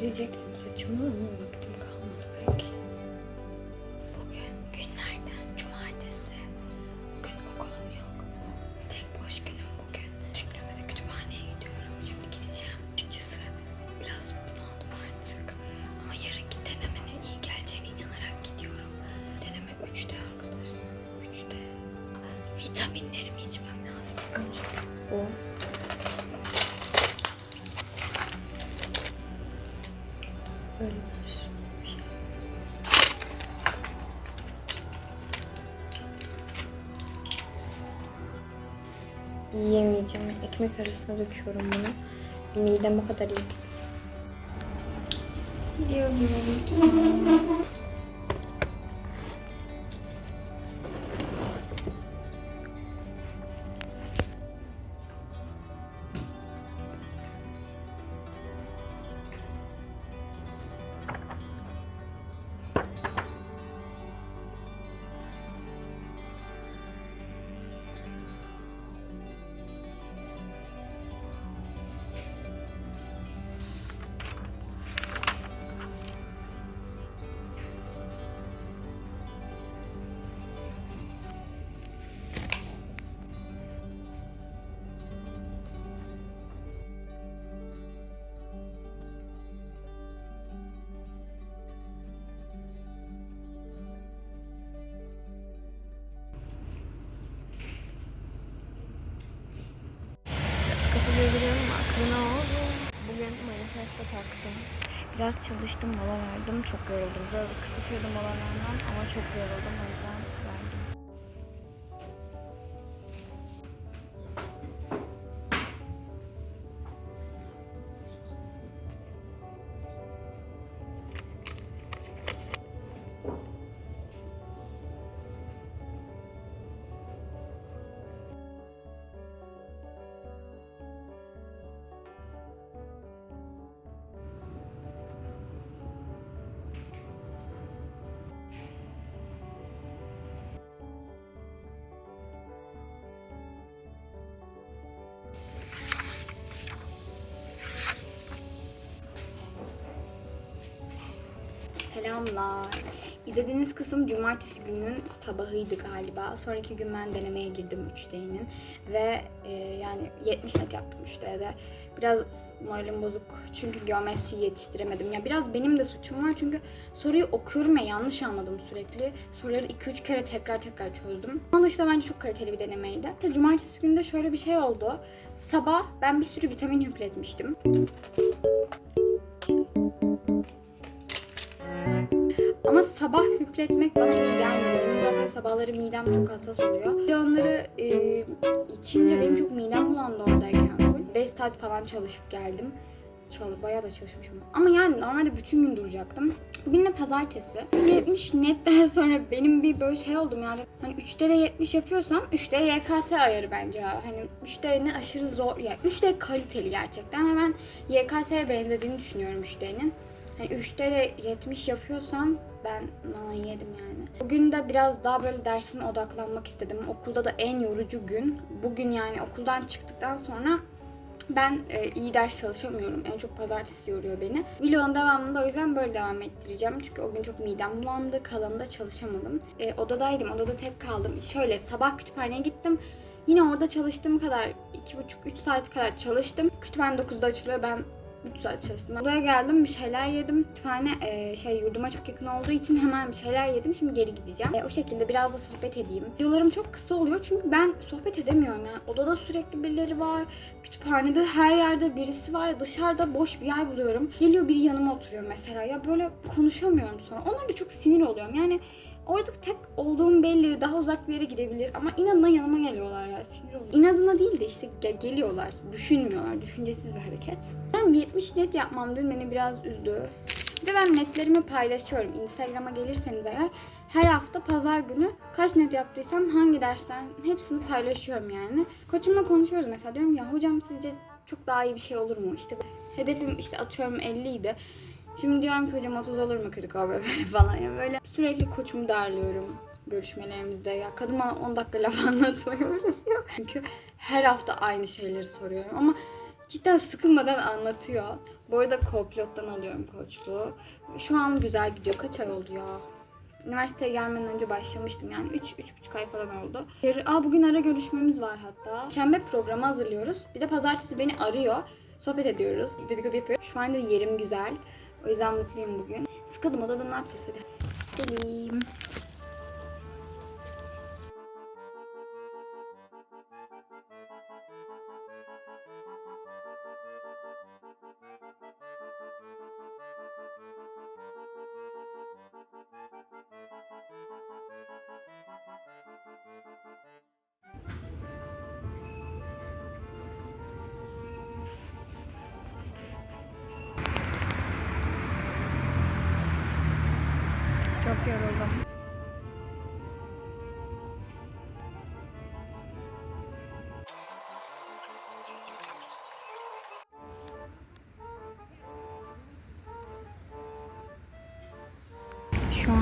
Kestirecektim saçımı ama vaktim kalmadı pek. Bugün günlerden cumartesi. Bugün okulum yok. Tek boş günüm bugün. Şükrüme de kütüphaneye gidiyorum. Şimdi gideceğim. Açıkçası biraz bunaldım artık. Ama yarınki denemene iyi geleceğine inanarak gidiyorum. Deneme 3'te arkadaşlar. 3'te. Vitaminlerimi içmem lazım. Önce o. Yiyemeyeceğim. Ekmek arasına döküyorum bunu. Midem o kadar iyi. Gidiyorum. Aklına oldu. Bugün manifesto taktım. Biraz çalıştım mola verdim. Çok yoruldum. Böyle kısa sürede mola ama çok yoruldum. O yüzden Selamlar. İzlediğiniz kısım cumartesi gününün sabahıydı galiba. Sonraki gün ben denemeye girdim 3D'nin. Ve e, yani 70 net yaptım 3D'de. Biraz moralim bozuk çünkü geometriyi yetiştiremedim. Ya biraz benim de suçum var çünkü soruyu okuyorum ve yanlış anladım sürekli. Soruları 2-3 kere tekrar tekrar çözdüm. Ama işte bence çok kaliteli bir denemeydi. Cumartesi günü de şöyle bir şey oldu. Sabah ben bir sürü vitamin hüpletmiştim. Ama sabah hüpletmek bana iyi gelmiyor. Benim zaten sabahları midem çok hassas oluyor. Bir de onları e, içince benim çok midem bulandı oradayken full. 5 saat falan çalışıp geldim. Çal, bayağı da çalışmışım. Ama yani normalde bütün gün duracaktım. Bugün de pazartesi. 70 netten sonra benim bir böyle şey oldum yani. Hani 3'te de 70 yapıyorsam 3'te YKS ayarı bence ya. Hani 3'te ne aşırı zor. Ya 3'te kaliteli gerçekten ve ben YKS'ye benzediğini düşünüyorum 3'te'nin. Hani 3'te de 70 yapıyorsam ben nanayı yedim yani. Bugün de biraz daha böyle dersine odaklanmak istedim. Okulda da en yorucu gün. Bugün yani okuldan çıktıktan sonra ben e, iyi ders çalışamıyorum. En çok pazartesi yoruyor beni. Vlogun devamında o yüzden böyle devam ettireceğim. Çünkü o gün çok midem bulandı. Kalanında çalışamadım. E, odadaydım. Odada tek kaldım. Şöyle sabah kütüphaneye gittim. Yine orada çalıştığım kadar 2,5-3 saat kadar çalıştım. Kütüphane 9'da açılıyor. Ben 3 saat çalıştım. Buraya geldim bir şeyler yedim. Kütüphane e, şey yurduma çok yakın olduğu için hemen bir şeyler yedim. Şimdi geri gideceğim. E, o şekilde biraz da sohbet edeyim. Videolarım çok kısa oluyor çünkü ben sohbet edemiyorum yani. Odada sürekli birileri var. Kütüphanede her yerde birisi var. Dışarıda boş bir yer buluyorum. Geliyor biri yanıma oturuyor mesela. Ya böyle konuşamıyorum sonra. Onlara da çok sinir oluyorum. Yani Orada tek olduğum belli, daha uzak bir yere gidebilir ama inadına yanıma geliyorlar ya sinir oluyorum. İnadına değil de işte ge- geliyorlar, düşünmüyorlar, düşüncesiz bir hareket. Ben 70 net yapmam dün beni biraz üzdü. Bir de ben netlerimi paylaşıyorum. Instagram'a gelirseniz eğer her hafta pazar günü kaç net yaptıysam hangi dersten hepsini paylaşıyorum yani. Koçumla konuşuyoruz mesela diyorum ya hocam sizce çok daha iyi bir şey olur mu? İşte hedefim işte atıyorum 50 idi. Şimdi diyorum ki hocam 30 olur mu 40 abi böyle falan ya böyle sürekli koçumu darlıyorum görüşmelerimizde. Ya kadın bana 10 dakika laf anlatmaya uğraşıyor. Çünkü her hafta aynı şeyleri soruyorum ama cidden sıkılmadan anlatıyor. Bu arada Coplot'tan alıyorum koçluğu. Şu an güzel gidiyor. Kaç ay oldu ya? Üniversiteye gelmeden önce başlamıştım yani 3-3,5 ay falan oldu. Aa bugün ara görüşmemiz var hatta. Şembe programı hazırlıyoruz. Bir de pazartesi beni arıyor. Sohbet ediyoruz. Dedikodu yapıyor. Şu anda yerim güzel. O yüzden mutluyum bugün. Sıkıldım odada ne yapacağız hadi. Geleyim. Yoruldum. Şu an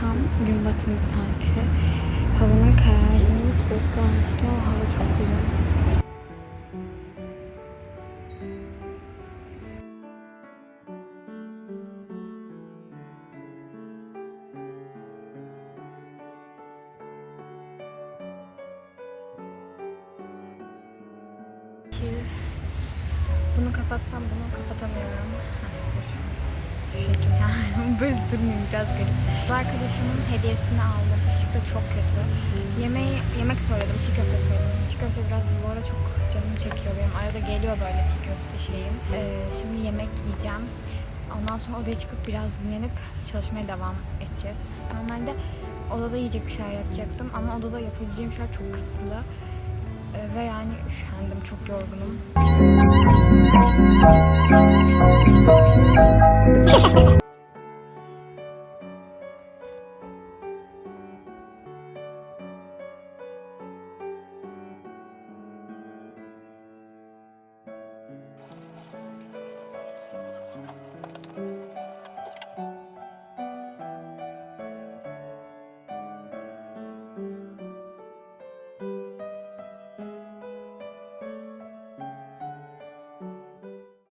tam gün batımı saati. Havanın karardığını beklenmişti. Hava çok güzel. Bunu kapatsam bunu kapatamıyorum. Şu şekilde. Böyle durmayayım biraz garip. Arkadaşımın hediyesini aldım. Işık da çok kötü. Yemeği, yemek söyledim. Çiğ köfte söyledim. Çiğ köfte biraz bu ara çok canım çekiyor benim. Arada geliyor böyle çiğ köfte şeyim. Ee, şimdi yemek yiyeceğim. Ondan sonra odaya çıkıp biraz dinlenip çalışmaya devam edeceğiz. Normalde odada yiyecek bir şeyler yapacaktım ama odada yapabileceğim şeyler çok kısıtlı. Ee, ve yani üşendim, çok yorgunum.